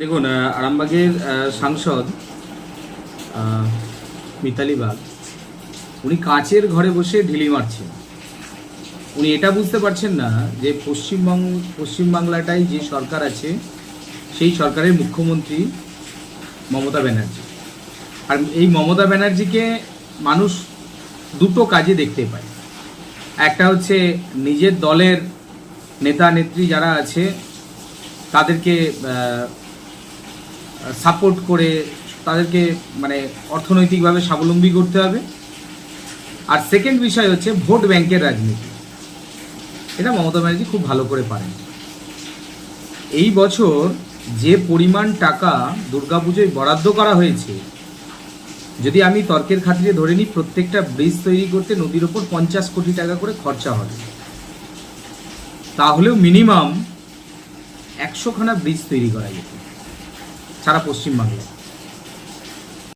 দেখুন আরামবাগের সাংসদ মিতালি বাগ, উনি কাঁচের ঘরে বসে ঢিলি মারছেন। উনি এটা বুঝতে পারছেন না যে পশ্চিমবঙ্গ পশ্চিমবাংলাটাই যে সরকার আছে, সেই সরকারের মুখ্যমন্ত্রী মমতা ব্যানার্জি। আর এই মমতা ব্যানার্জিকে মানুষ দুটো কাজে দেখতে পায়। একটা হচ্ছে নিজের দলের নেতা নেত্রী যারা আছে, তাদেরকে সাপোর্ট করে তাদেরকে মানে অর্থনৈতিকভাবে স্বাবলম্বী করতে হবে। আর সেকেন্ড বিষয় হচ্ছে ভোট ব্যাংকের রাজনীতি। এটা মমতা ব্যানার্জি খুব ভালো করে পারেন। এই বছর যে পরিমাণ টাকা দুর্গাপুজোয় বরাদ্দ করা হয়েছে, যদি আমি তর্কের খাতিরে ধরে নিই, প্রত্যেকটা ব্রিজ তৈরি করতে নদীর ওপর পঞ্চাশ কোটি টাকা করে খরচা হবে। তাহলেও মিনিমাম একশোখানা ব্রিজ তৈরি করা যেত। সারা পশ্চিমবাংলায়